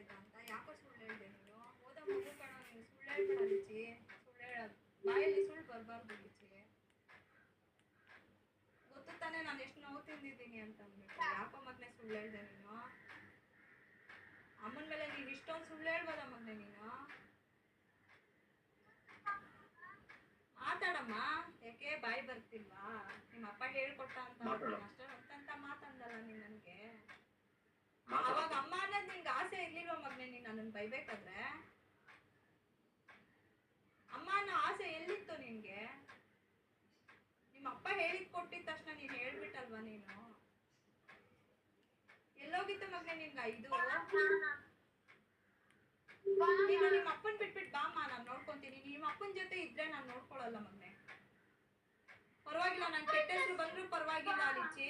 ಇದ್ದ ಯಾಕೋ ಸುಳ್ಳು ಹೇಳಿದೆ ನೀನು? ಓದೋ ಮಗು ಕಣ ನೀನು ಸುಳ್ಳು ಹೇಳ್ಬೇಡ ಬಾಯಲ್ಲಿ ಸುಳ್ಳು ಬರಬಾರ್ದು ಲಿಚಿ ಗೊತ್ತು ತಾನೇ ನಾನು ಎಷ್ಟು ನೋವು ತಿಂದಿದ್ದೀನಿ ಅಂತ ಅಂದ್ಬಿಟ್ಟು. ಯಾಕೋ ಮಗನೇ ಸುಳ್ಳು ಹೇಳ್ದೆ ನೀನು? ಅಮ್ಮನ ಮೇಲೆ ನೀನು ಇಷ್ಟೊಂದು ಸುಳ್ಳು ಹೇಳ್ಬೋದ ಮಗನೇ ನೀನು? ಮಾತಾಡಮ್ಮ. ಯಾಕೆ ಬಾಯಿ ಬರ್ತಿಲ್ವಾ? ನಿಮ್ಮ ಅಪ್ಪ ಹೇಳ್ಕೊಟ್ಟ ಅಂತ ಅಷ್ಟೇ ಅಂತ ಮಾತಂದಲ್ಲ ನನಗೆ. ಅವಾಗ ಅಮ್ಮ ಆಸೆ ಇರ್ಲಿಲ್ವ ಮಗ್ನೆ, ನೀನು ನನ್ನನ್ನು ಬೈಬೇಕಾದ್ರೆ? ಅಮ್ಮ, ಅನ್ನೋ ಆಸೆ ಎಲ್ಲಿತ್ತು ನಿನ್ಗೆ? ನಿಮ್ಮ ಅಪ್ಪ ಹೇಳಿದ್ ಕೊಟ್ಟಿದ ತಕ್ಷಣ ನೀನು ಹೇಳ್ಬಿಟ್ಟಲ್ವಾ ನೀನು? ಎಲ್ಲೋಗಿತ್ತು ಮಗ್ನೆ ನಿನ್ಗೆ ಇದು ನೀನು ನಿಮ್ಮ ಅಪ್ಪನ್ ಬಿಟ್ಬಿಟ್ಟು ಬಾಮ್ಮ ನಾನು ನೋಡ್ಕೊಂತೀನಿ. ನಿಮ್ಮ ಅಪ್ಪನ ಜೊತೆ ಇದ್ರೆ ನಾನು ನೋಡ್ಕೊಳಲ್ಲ ಮಗ್ನೆ. ಪರವಾಗಿಲ್ಲ, ನಾನು ಕೆಟ್ಟ ಹೆಸರು ಬಂದ್ರೂ ಪರವಾಗಿಲ್ಲ ಲಿಚ್ಚಿ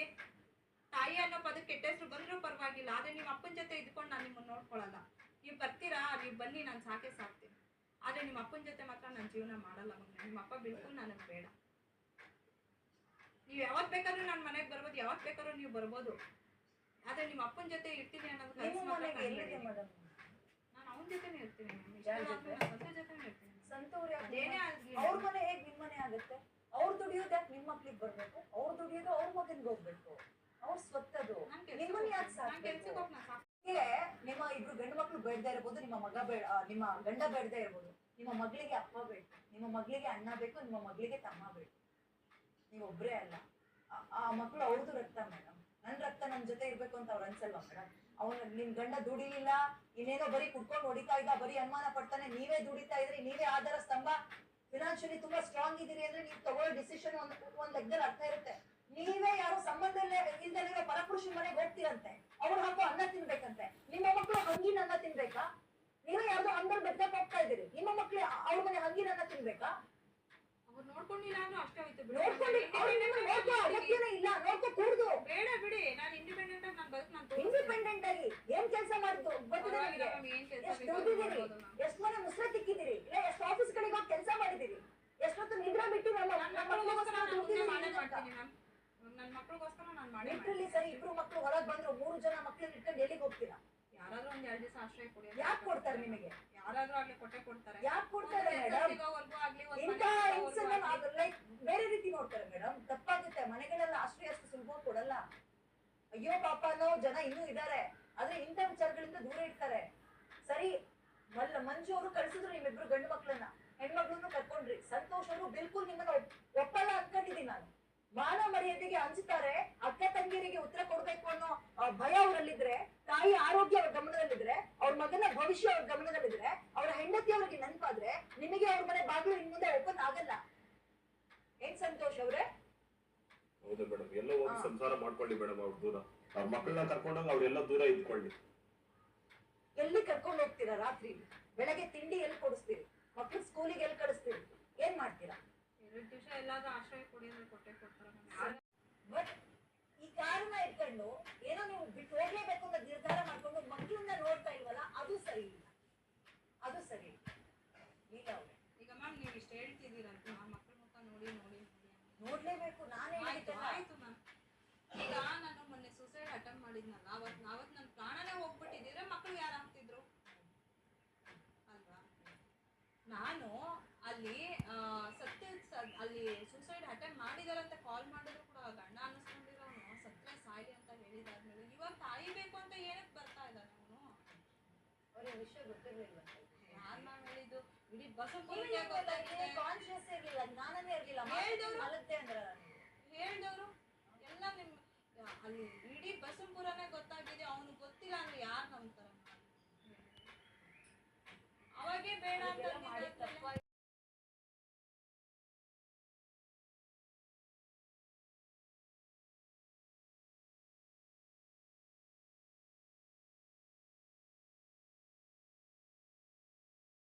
ತಾಯಿ ಅನ್ನೋ ಪದ ಕೆಟ್ಟ ಹೆಸರು ಬಂದ್ರೂ ಪರವಾಗಿಲ್ಲ. ಆದ್ರೆ ನಿಮ್ಮ ಅಪ್ಪನ ಜೊತೆ ಇದ್ಕೊಂಡು ನಾನು ನಿಮ್ಮನ್ನ ನೋಡ್ಕೊಳಲ್ಲ. ನೀವು ಬರ್ತೀರಾ? ನೀವು ಬನ್ನಿ ನಾನು ಸಾಕೆ ಸಾಕ್ತೀನಿ. ಆದ್ರೆ ನಿಮ್ಮ ಅಪ್ಪನ ಜೊತೆ ಮಾತ್ರ ನಾನು ಜೀವನ ಮಾಡಲ್ಲ ಮಗನೆ. ನಿಮ್ಮ ಅಪ್ಪ ಬಿಲ್ಕುಲ್ ನನಗೆ ಬೇಡ. ನೀವು ಯಾವತ್ ಬೇಕಾದ್ರೂ ನನ್ನ ಮನೆಗೆ ಬರ್ಬೋದು ಯಾವತ್ ಬೇಕಾದ್ರೂ ನೀವು ಬರ್ಬೋದು. ಆದ್ರೆ ನಿಮ್ಮ ಅಪ್ಪನ ಜೊತೆ ಇರ್ತೀನಿ ಅನ್ನೋದು ನಾನ್ ಅವನ ಜೊತೆನೇ ಇರ್ತೀನಿ. ಅವ್ರ ಮನೆ ಹೇಗ್ ನಿಮ್ಮ ಮನೆ ಆಗುತ್ತೆ? ಅವ್ರು ದುಡಿಯೋದು ಯಾಕೆ ನಿಮ್ ಮಕ್ಳಿಗೆ ಬರಬೇಕು? ಅವ್ರು ದುಡಿಯೋದು ಅವ್ರ ಮಗನಿಗೆ ಹೋಗ್ಬೇಕು. ಅವ್ರ ಸ್ವತ್ತದು. ನಿಮ್ಮನ್ನ ಯಾಕೆ ನಿಮ್ಮ ಇಬ್ರು ಗಂಡು ಮಕ್ಳು ಬೇಡದೇ ಇರ್ಬೋದು ನಿಮ್ಮ ಮಗ ಬೇಡ ನಿಮ್ಮ ಗಂಡ ಬೇಡದೇ ಇರ್ಬೋದು. ನಿಮ್ಮ ಮಗಳಿಗೆ ಅಪ್ಪ ಬೇಕು. ನಿಮ್ಮ ಮಗಳಿಗೆ ಅಣ್ಣ ಬೇಕು ನಿಮ್ಮ ಮಗಳಿಗೆ ತಮ್ಮ ಬೇಕು. ನೀವು ಒಬ್ರೇ ಅಲ್ಲ. ಆ- ಮಕ್ಕಳು ಮಕ್ಳು ಅವ್ರದ್ದು ರಕ್ತ ಮೇಡಮ್ ನನ್ ರಕ್ತ ನನ್ ಜೊತೆ ಇರ್ಬೇಕು ಅಂತ ಅವ್ರು ಅನ್ಸಲ್ವಾ ಮೇಡಮ್ ಅವನು ನಿಮ್ ಗಂಡ ದುಡಿಲಿಲ್ಲ ಇನ್ನೇನೋ ಬರೀ ಕುಡ್ಕೊಂಡು ಹೊಡಿತಾ ಇದ್ದ ಬರೀ ಅನುಮಾನ ಪಡ್ತಾನೆ ನೀವೇ ದುಡಿತಾ ಇದ್ರಿ ನೀವೇ ಆಧಾರ ಸ್ತಂಭ. ಫಿನಾನ್ಷಿಯಲಿ ತುಂಬಾ ಸ್ಟ್ರಾಂಗ್ ಇದೀರಿ ಅಂದ್ರೆ ನೀವು ತಗೊಳ್ಳೋ ಡಿಸಿಷನ್ ಒಂದ್ ಒಂದ್ ಲೆಕ್ಕದಲ್ಲಿ ಅರ್ಥ ಇರುತ್ತೆ. ನೀವೇ ಯಾರು ಸಂಬಂಧ ಇಲ್ದಲಿರೋ ಪರಪುರುಷನ ಮನೆಗೆ ಹೋಗ್ತೀರಂತೆ. ಅವ್ರು ಹಾಕೋ ಅನ್ನ ತಿನ್ಬೇಕಂತೆ. ನಿಮ್ಮ ಮಕ್ಕಳು ಹಂಗಿನ ಅನ್ನ ತಿನ್ಬೇಕಾ? ನೀವೇ ಯಾವ್ದೋ ಅಂಗಡಿ ಬೆದ್ದಕ್ಕೆ ಹೋಗ್ತಾ ಇದ್ದೀರಿ. ನಿಮ್ಮ ಮಕ್ಳು ಅವ್ರ ಮನೆ ಹಂಗಿನ ಅನ್ನ ತಿನ್ಬೇಕಾ? ಇಂಡಿಪೆಂಡೆಂಟ್ ಆಗಿ ಏನ್ ಅಷ್ಟೇ ಹೋಯ್ತು ಬಿಡು. ನೋಡ್ಕೊಂಡು ಅವ್ರು ನಾನು ನಿಮ್ಮನ್ನ independent ನೋಡ್ಕೋ ಆಗಿ ಅಗತ್ಯನೇ ಇಲ್ಲ ನೋಡ್ಕೋ ಕೂಡ್ದು ಬೇಡ ಬಿಡಿ ನಾನು ಇಂಡಿಪೆಂಡೆಂಟ್ ಆಗಿ ನಾನು ಬದುಕು ನಾನು ಇಂಡಿಪೆಂಡೆಂಟ್ ಆಗಿ ಏನ್ ಕೆಲಸ ಮಾಡಿದ್ದು ಗೊತ್ತಿದೆ ನಿಮ್ಗೆ ಏನ್ ಕೆಲಸ ಎಷ್ಟು ದುಡ್ದಿದ್ದೀರಿ ಎಷ್ಟು ಮನೆ ಮುಸ್ರೆ ತಿಕ್ಕಿದಿರಿ ಇಲ್ಲ ಎಷ್ಟು ಆಫೀಸ್ ಗಳಿಗೆ ಹೋಗಿ ಕೆಲಸ ಮಾಡಿದಿರಿ ಎಷ್ಟೊತ್ತು ನಿದ್ರೆ ಬಿಟ್ಟು ನಮ್ಮ ನನ್ನ ನಮ್ಮ ಮಕ್ಕಳಿಗೋಸ್ಕರ ಮಕ್ಕಳಿಗೋಸ್ಕರ ನಾನು ಮುಂದೆ ಮಾಡೇ ದುಡ್ದಿದ್ದೀರಿ ಅಂತ. ಮಾಡ್ತೀನಿ ಮ್ಯಾಮ್ ನನ್ನ ಮಕ್ಕಳಿಗೋಸ್ಕರ ನಾನು ಮಾಡಿ ಲಿಟ್ರಲಿ ಸರಿ ಇಬ್ರು ಮಕ್ಳು ಹೊರಗ್ ಬಂದ್ರು ಮೂರು ಜನ ಮಕ್ಳನ್ನ ಇಟ್ಕೊಂಡು ಎಲ್ಲಿಗೆ ಹೋಗ್ತೀರಾ? ಯಾರಾದ್ರೂ ಒಂದ್ ಎರಡು ದಿವಸ ಆಶ್ರಯ ಕೊಡಿ ಯಾಕೆ ಕೊಡ್ತಾರೆ ನಿಮಗೆ? ಯಾರಾದ್ರೂ ಆಗ್ಲಿ ಕೊಟ್ಟೆ ಕೊಡ್ತಾರೆ. ಯಾಕೆ ಕೊಡ್ತಾರೆ ಮೇಡಮ್. ಲೈಕ್ ಬೇರೆ ರೀತಿ ನೋಡ್ತಾರೆ ಮೇಡಮ್ ತಪ್ಪಾಗುತ್ತೆ ಮನೆಗಳೆಲ್ಲ ಆಶ್ರಯ ಅಷ್ಟು ಸುಲಭ ಕೊಡಲ್ಲ. ಅಯ್ಯೋ ಪಾಪ ಅನ್ನೋ ಜನ ಇನ್ನೂ ಇದ್ದಾರೆ ಆದ್ರೆ ಇಂಥ ವಿಚಾರಗಳಿಂದ ದೂರ ಇರ್ತಾರೆ. ಸರಿ ಮಲ್ಲ ಮಂಜು ಅವರು ಕಳ್ಸಿದ್ರು ನಿಮ್ಮಿಬ್ರು ಗಂಡು ಮಕ್ಳನ್ನ. ಹೆಣ್ಮಕ್ಳನ್ನು ಕರ್ಕೊಂಡ್ರಿ. ಸಂತೋಷ್ ಅವರು ಬಿಲ್ಕುಲ್ ನಿಮ್ಮನ್ನ ಮಾನ ಮರ್ಯಾದೆಗೆ ಹಂಚ್ತಾರೆ ಅಕ್ಕ ತಂಗಿಯರಿಗೆ ಉತ್ತರ ಕೊಡ್ಬೇಕು ಅನ್ನೋ ಭಯ ಅವರಲ್ಲಿದ್ರೆ ತಾಯಿ ಆರೋಗ್ಯ ಅವ್ರ ಗಮನದಲ್ಲಿದ್ರೆ ಅವ್ರ ಮಗನ ಭವಿಷ್ಯ ಅವ್ರ ಗಮನದಲ್ಲಿದ್ರೆ ಅವ್ರ ಹೆಂಡತಿ ಅವ್ರಿಗೆ ನೆನಪಾದ್ರೆ ನಿಮಗೆ ಅವ್ರ ಮನೆ ಬಾಗಿಲು ಇನ್ ಮುಂದೆ ಓಪನ್ ಆಗಲ್ಲ. ಏನ್ ಸಂತೋಷ್ ಅವ್ರೆ? ಹೌದು ಮೇಡಮ್ ಎಲ್ಲ ಹೋಗಿ. ಸಂಸಾರ ಮಾಡ್ಕೊಳ್ಳಿ ಮೇಡಮ್ ಅವ್ರ ದೂರ. ಅವ್ರ ಮಕ್ಕಳನ್ನ ಕರ್ಕೊಂಡಾಗ ಅವ್ರೆಲ್ಲ ದೂರ ಇದ್ಕೊಳ್ಳಿ. ಎಲ್ಲಿ ಕರ್ಕೊಂಡು ಹೋಗ್ತೀರಾ ರಾತ್ರಿ? ಬೆಳಗ್ಗೆ ತಿಂಡಿ ಎಲ್ಲಿ ಕೊಡಿಸ್ತೀರಿ? ಮಕ್ಳು ಸ್ಕೂಲಿಗೆ ಎಲ್ಲಿ ಕಳಿಸ್ತೀರಿ ಏನ್ ಮಾಡ್ತೀರಾ ಎರಡು ದಿವಸ ಎಲ್ಲಾದ್ರೂ ಆಶ್ರಯ ಕೊಡಿ ಅಂದ್ರೆ ಕೊಟ್ಟೆ ಕೊಡ್ತಾರೆ ಬಟ್ ಈ ಕಾರಣ ಇಟ್ಕೊಂಡು ಏನೋ ನೀವು ಬಿಟ್ಟು ಹೋಗ್ಲೇಬೇಕು ಅಂತ ನಿರ್ಧಾರ ಮಾಡ್ಕೊಂಡು ಮಕ್ಕಳನ್ನ ನೋಡ್ತಾ ಇಲ್ವಲ್ಲ ಅದು ಸರಿ ಇಲ್ಲ. ಅದು ಸರಿ ಇಲ್ಲ. ಈಗ ಮ್ಯಾಮ್ ನೀವು ಇಷ್ಟ ಹೇಳ್ತಿದ್ದೀರಂತ ಮಕ್ಕಳ ಮುಖ ನೋಡಿ ನೋಡಿ ನೋಡಿ ನೋಡ್ಲೇಬೇಕು ನಾನೇ ಆಯ್ತು ಆಯ್ತು ಮ್ಯಾಮ್ ಈಗ ನಾನು ಮೊನ್ನೆ ಸುಸೈಡ್ ಅಟೆಂಪ್ಟ್ ಮಾಡಿದ್ನಲ್ಲ ಅವತ್ತು ಅವತ್ತು ನನ್ನ ಪ್ರಾಣನೇ ಹೋಗ್ಬಿಟ್ಟಿದ್ರೆ ಮಕ್ಕಳು ಯಾರು ಆಗ್ತಿದ್ರು ಅಲ್ವಾ? ನಾನು ಅಲ್ಲಿ ಆ, ಸತ್ಯ ಸ- ಅಲ್ಲಿ ಸುಸೈಡ್ ಅಟೆಂಪ್ಟ್ ಅಂತ ಕಾಲ್ ಮಾಡಿದ್ರು ಕೂಡ ಗಂಡ ಅನ್ನಿಸ್ಕೊಂಡಿರೋನು ಸತ್ಯ ಸಾಯಿ ಅಂತ ಹೇಳಿದಾದ್ಮೇಲೆ ಇವಾಗ ತಾಯಿ ಬೇಕು ಅಂತ ಏನಕ್ಕೆ ಬರ್ತಾ ಇದ್ದಾನೆ ಅವನು? ಅವ್ರಿಗೆ ವಿಷಯ ಗೊತ್ತಿರ್ಲಿಲ್ಲ ಯಾರು ಮ್ಯಾಮ್ ಹೇಳಿದ್ದು? ಇಡೀ ಬಸವಪುರಕ್ಕೆ ಗೊತ್ತಾಗಿದೆ. ಕಾನ್ಶಿಯಸ್ ಇರ್ಲಿಲ್ಲ ಜ್ಞಾನನೇ ಇರ್ಲಿಲ್ಲ. ಹೇಳ್ದವ್ರು? ಅಂದ್ರ ಹೇಳ್ದವ್ರು? ಎಲ್ಲ ನಿಮ್ ಅಲ್ಲಿ ಇಡೀ ಬಸವಪುರನೇ ಗೊತ್ತಾಗಿದೆ. ಅವನು ಗೊತ್ತಿಲ್ಲ ಅಂದ್ರೆ ಯಾರು ನಂಬ್ತಾರೆ?